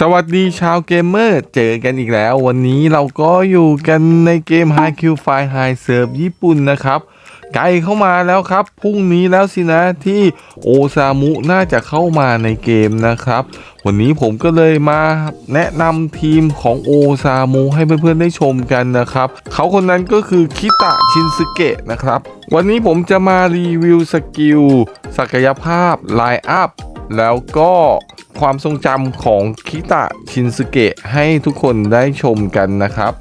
สวัสดีชาวเกมเมอร์ เจอกันอีกแล้ว วันนี้เราก็อยู่กันในเกม High Q File High Serve ญี่ปุ่นนะครับ ไกลเข้ามาแล้วครับ พรุ่งนี้แล้วสินะที่โอซามุน่าจะเข้ามาในเกมนะครับ วันนี้ผมก็เลยมาแนะนำทีมของโอซามุให้เพื่อนๆได้ชมกันนะครับ เขาคนนั้นก็คือคิตะชินซึเกะนะครับ วันนี้ผมจะมารีวิวสกิลศักยภาพไลน์อัพแล้วก็ ความทรงจำของคิตะชินสึเกะให้ทุกคนได้ชมกันนะครับ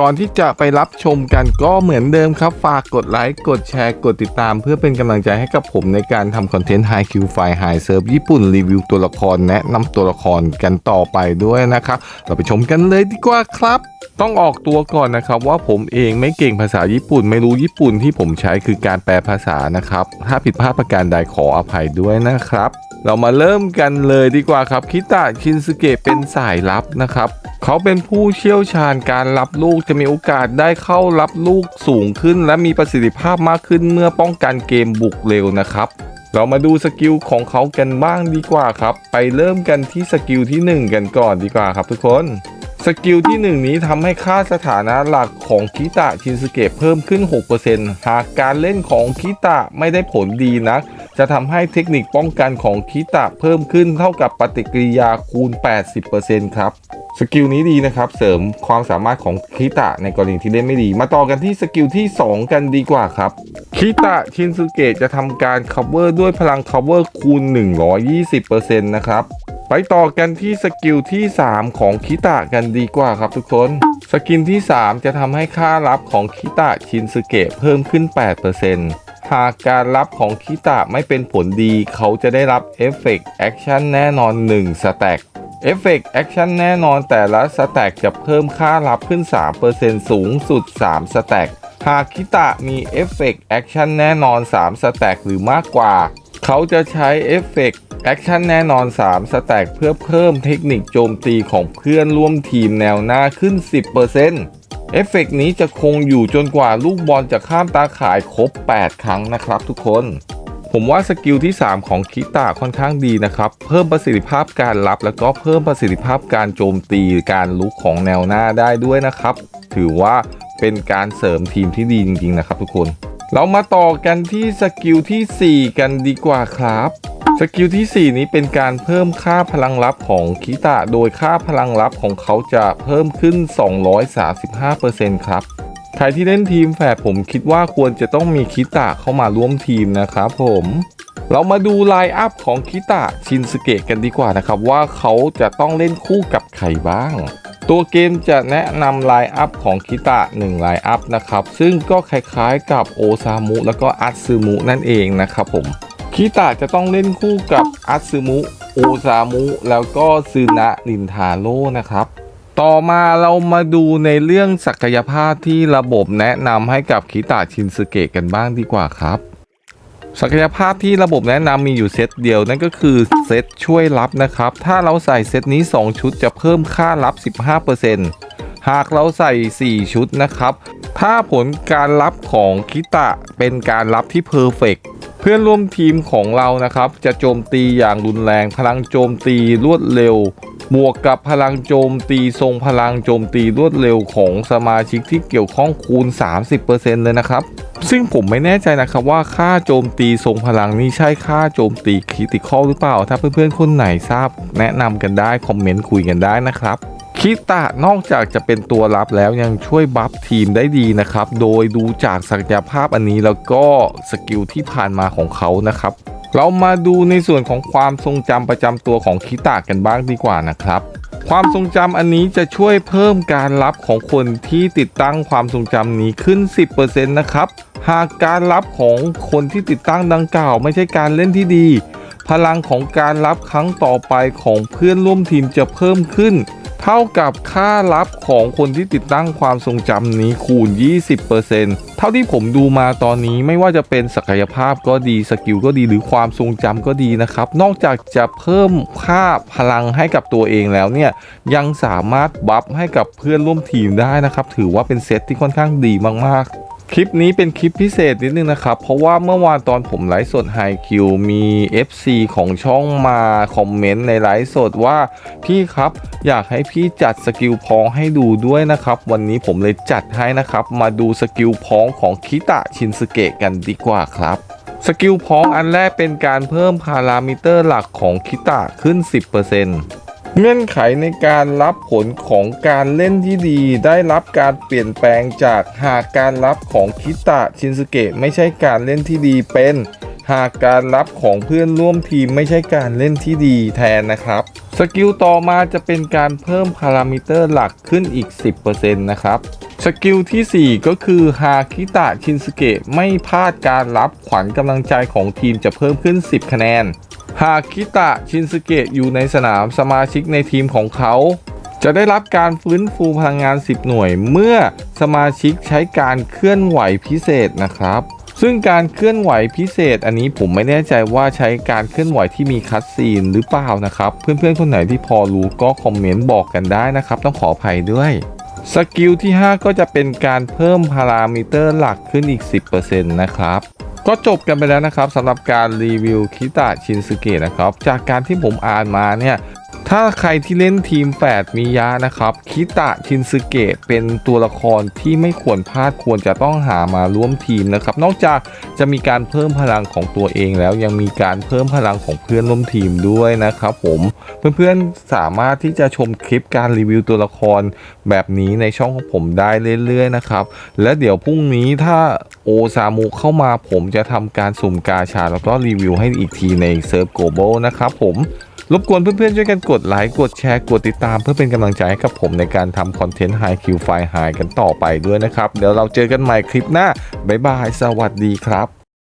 ก่อนที่จะไปรับชมกันก็เหมือนเดิมครับ ฝากกดไลค์กดแชร์กดติดตาม เพื่อเป็นกำลังใจให้กับผมในการทำคอนเทนต์ High Q File High Serve ญี่ปุ่นรีวิวตัวละครแนะนำตัวละครกันต่อไปด้วยนะครับ เราไปชมกันเลยดีกว่าครับต้องออกตัวก่อนนะครับว่าผมเองไม่เก่งภาษาญี่ปุ่น ไม่รู้ญี่ปุ่นที่ผมใช้คือการแปลภาษานะครับ ถ้าผิดพลาดประการใดขออภัยด้วยนะครับ เรามาเริ่มกันเลยดีกว่าครับคิตะชินสเกะเป็นสายลับนะครับเขาเป็นผู้เชี่ยวชาญการรับลูกจะมีโอกาสได้เข้ารับลูกสูงขึ้น และมีประสิทธิภาพมากขึ้นเมื่อป้องกันเกมบุกเร็วนะครับเรามาดูสกิลของเขากันบ้างดีกว่าครับ ไปเริ่มกันที่สกิลที่ 1 กันก่อนดีกว่าครับทุกคนสกิลที่ 1 นี้ทำให้ค่าสถานะหลักของคิตะชินสเกะเพิ่มขึ้น 6%หากการเล่นของคิตะไม่ได้ผลดีนัก จะทำให้เทคนิคป้องกันของคิตะเพิ่มขึ้นเท่ากับปฏิกิริยาคูณ 80%ครับ สกิลนี้ดีนะครับ เสริมความสามารถของคิตะในกรณีที่เล่นไม่ดี มาต่อกันที่สกิลที่ 2 กันดีกว่าครับ คิตะชินสุเกะจะทำการ cover ด้วยพลัง cover คูณ 120%นะครับไปต่อกันที่สกิลที่ 3 ของคิตะกันดีกว่าครับทุกคน สกิลที่ 3 จะทำให้ค่ารับของคิตะชินสุเกะเพิ่มขึ้น 8% หากการรับของคิตะไม่เป็นผลดี เขาจะได้รับเอฟเฟกต์แอคชั่นแน่นอน 1 สแต็กเอฟเฟกต์แอคชั่นแน่นอนแต่ละสแต็กจะเพิ่มค่ารับขึ้น 3%สูงสุด 3 สแต็กหากคิตะมีเอฟเฟกต์แอคชั่นแน่นอน 3 สแต็กหรือมากกว่า เขาจะใช้เอฟเฟกต์แอคชั่นแน่นอน 3 สแต็กเพื่อเพิ่มเทคนิคโจมตีของเพื่อนร่วมทีมแนวหน้าขึ้น 10% เอฟเฟกต์นี้จะคงอยู่จนกว่าลูกบอลจะข้ามตาข่ายครบ 8 ครั้งนะครับทุกคน ผมว่าสกิลที่ 3 ของคิตะค่อนข้างดีนะครับ เพิ่มประสิทธิภาพการรับ แล้วก็เพิ่มประสิทธิภาพการโจมตีการลุกของแนวหน้าได้ด้วยนะครับ ถือว่าเป็นการเสริมทีมที่ดีจริงๆนะครับทุกคน เรามาต่อกันที่สกิลที่ 4 กันดีกว่าครับ สกิลที่ 4 นี้เป็นการเพิ่มค่าพลังลับของคิตะ โดยค่าพลังลับของเขาจะเพิ่มขึ้น 235%ครับ ใครที่เล่นทีมแฝดผมคิดว่าควรจะต้องมีคิตะเข้ามาร่วมทีมนะครับผม เรามาดูไลน์อัพของคิตะชินสเกะกันดีกว่านะครับ ว่าเขาจะต้องเล่นคู่กับใครบ้างตัวเกมจะแนะนำไลน์อัพของคิตะ1ไลน์อัพนะครับ ซึ่งก็คล้ายๆกับโอซามุ แล้วก็อัตซึมุนั่นเองนะครับผม คิตะจะต้องเล่นคู่กับอัตซึมุ โอซามุ แล้วก็ซึนะนินทาโร่นะครับ ต่อมาเรามาดูในเรื่องศักยภาพที่ระบบแนะนำให้กับคิตะชินสึเกะกันบ้างดีกว่าครับศักยภาพที่ระบบแนะนำมีอยู่เซตเดียวนั่นก็คือเซตช่วยรับนะครับ ถ้าเราใส่เซตนี้ 2 ชุดจะเพิ่มค่ารับ 15%หากเราใส่ 4 ชุดนะครับ ถ้าผลการรับของคิตะเป็นการรับที่เพอร์เฟก พื่อนร่วมทีมของเรานะครับ จะโจมตีอย่างรุนแรง พลังโจมตีรวดเร็ว บวกกับพลังโจมตีทรงพลังโจมตีรวดเร็วของสมาชิกที่เกี่ยวข้องคูณ 30%เลยนะครับ ซึ่งผมไม่แน่ใจนะครับว่าค่าโจมตีทรงพลังนี่ใช่ค่าโจมตีคริติคอลหรือเปล่า ถ้าเพื่อนๆคนไหนทราบ แนะนำกันได้คอมเมนต์คุยกันได้นะครับ คิตะนอกจากจะเป็นตัวรับแล้วยังช่วยบัฟทีมได้ดีนะครับ โดยดูจากศักยภาพอันนี้แล้วก็สกิลที่ผ่านมาของเขานะครับ เรามาดูในส่วนของความทรงจำประจำตัวของคิตะกันบ้างดีกว่านะครับความทรงจำอันนี้จะช่วยเพิ่มการรับของคนที่ติดตั้งความทรงจำนี้ขึ้น 10%นะครับ หากการรับของคนที่ติดตั้งดังกล่าว ไม่ใช่การเล่นที่ดี พลังของการรับครั้งต่อไปของเพื่อนร่วมทีมจะเพิ่มขึ้น เท่ากับค่ารับของคนที่ติดตั้งความทรงจำนี้คูณ 20%เท่าที่ผมดูมาตอนนี้ไม่ว่าจะเป็นศักยภาพก็ดีสกิลก็ดีหรือความทรงจำก็ดีนะครับ นอกจากจะเพิ่มค่าพลังให้กับตัวเองแล้วเนี่ยยังสามารถบัฟให้กับเพื่อนร่วมทีมได้นะครับ ถือว่าเป็นเซตที่ค่อนข้างดีมากๆ คลิปนี้เป็นคลิปพิเศษนิดนึงนะครับ เพราะว่าเมื่อวานตอนผมไลฟ์สดไฮคิวมี FC ของช่องมาคอมเมนต์ในไลฟ์สดว่า พี่ครับอยากให้พี่จัดสกิลพองให้ดูด้วยนะครับ วันนี้ผมเลยจัดให้นะครับ มาดูสกิลพองของคิตะชินสเกะกันดีกว่าครับสกิลพองอันแรกเป็นการเพิ่มพารามิเตอร์หลักของคิตะขึ้น 10% เงื่อนไขในการรับผลของการเล่นที่ดี ได้รับการเปลี่ยนแปลงจากหากการรับของคิตะชินสเกะไม่ใช่การเล่นที่ดีเป็น หากการรับของเพื่อนร่วมทีมไม่ใช่การเล่นที่ดีแทนนะครับ สกิลต่อมาจะเป็นการเพิ่มพารามิเตอร์หลักขึ้นอีก 10%นะครับสกิลทีสี่4 ก็คือหากคิตะชินสเกะไม่พลาดการรับขวัญกำลังใจของทีมจะเพิ่มขึ้น 10 คะแนน หากคิตะชินสเกะอยู่ในสนามสมาชิกในทีมของเขา จะได้รับการฟื้นฟูพลังงาน 10 หน่วย เมื่อสมาชิกใช้การเคลื่อนไหวพิเศษนะครับ ซึ่งการเคลื่อนไหวพิเศษ อันนี้ผมไม่แน่ใจว่าใช้การเคลื่อนไหวที่มีคัดซีนหรือเปล่านะครับ เพื่อนๆคนไหนที่พอรู้ก็คอมเมนต์บอกกันได้นะครับต้องขออภัยด้วยสกิลที่ 5 ก็จะเป็นการเพิ่มพารามิเตอร์หลักขึ้นอีก 10%นะครับ ก็จบกันไปแล้วนะครับสำหรับการรีวิวคิตะชินสเกะนะครับ จากการที่ผมอ่านมาเนี่ย ถ้าใครที่เล่นทีมแฝดมิยะนะครับ คิตะชินสึเกะเป็นตัวละครที่ไม่ควรพลาดควรจะต้องหามาร่วมทีมนะครับ นอกจากจะมีการเพิ่มพลังของตัวเองแล้วยังมีการเพิ่มพลังของเพื่อนร่วมทีมด้วยนะครับผมเพื่อนๆสามารถที่จะชมคลิปการรีวิวตัวละครแบบนี้ในช่องของผมได้เรื่อยๆนะครับ และเดี๋ยวพรุ่งนี้ถ้าโอซามุเข้ามาผมจะทำการสุ่มกาชาแล้วก็รีวิวให้อีกทีในเซิร์ฟโกลบอลนะครับผม รบกวนเพื่อนๆช่วยกันกดไลค์กดแชร์กดติดตามเพื่อเป็นกำลังใจให้กับผมในการทำคอนเทนต์ High Q File High กันต่อไปด้วยนะครับ เดี๋ยวเราเจอกันใหม่คลิปหน้าบ๊ายบายสวัสดีครับ